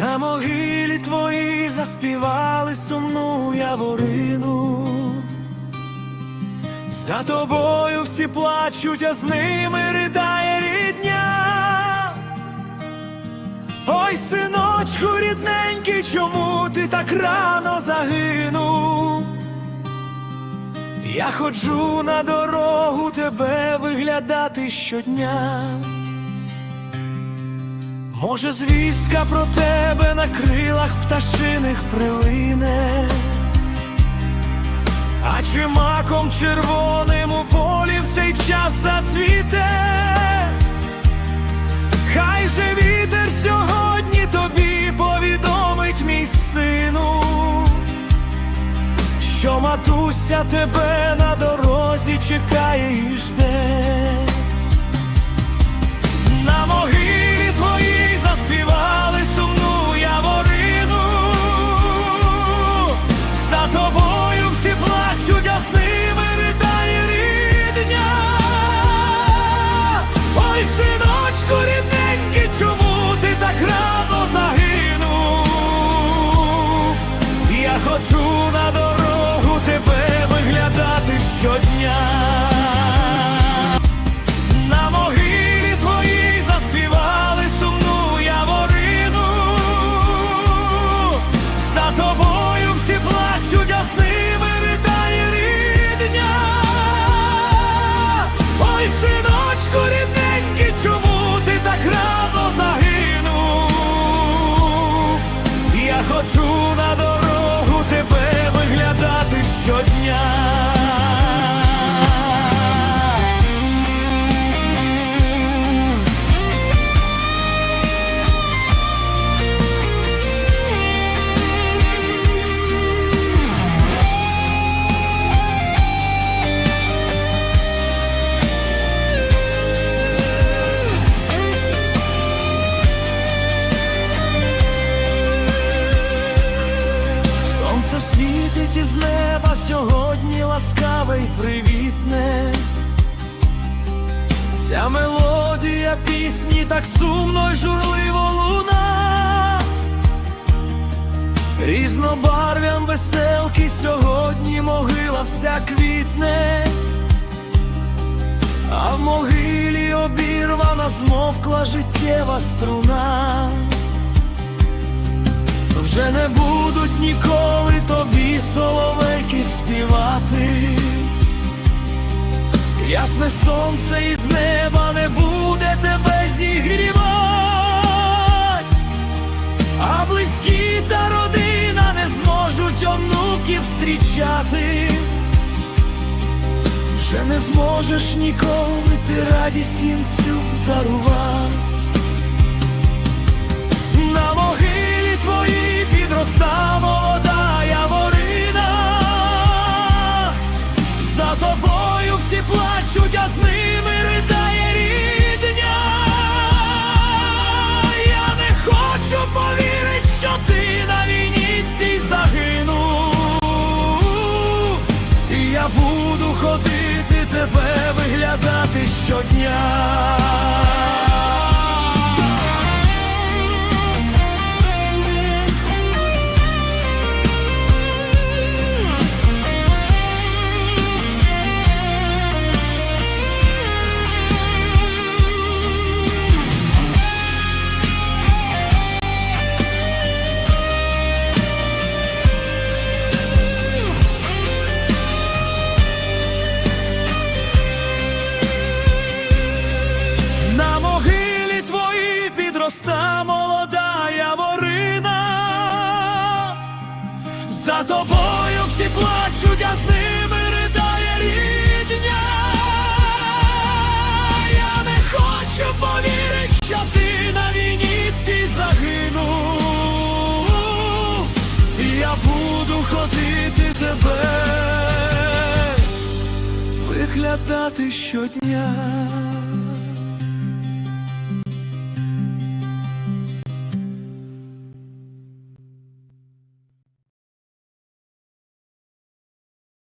На могилі твоїй заспівали сумну яворину. За тобою всі плачуть, а з ними ридає рідня. Ой, синочку рідненький, чому ти так рано загинув? Я ходжу на дорогу тебе виглядати щодня. Може, звістка про тебе на крилах пташиних прилине, а чи маком червоним у полі в цей час зацвіте, хай же вітер сьогодні тобі повідомить мій сину, що матуся тебе на дорозі чекає і жде. Я хочу й привітне. Ця мелодія пісні так сумно й журливо луна. Різнобарв'ям веселки сьогодні могила вся квітне, а в могилі обірвана змовкла життєва струна. Вже не будуть ніколи тобі соловейки співати. Ясне сонце із неба не буде тебе зігрівать, а близькі та родина не зможуть онуків зустрічати. Вже не зможеш ніколи ти радість їм цю дарувати. Буду ходити тебе виглядати щодня. Підроста молода яворина. За тобою всі плачуть, а з ними ридає рідня. Я не хочу повірити, що ти на війні цій загинув. Я буду ходити тебе виглядати щодня.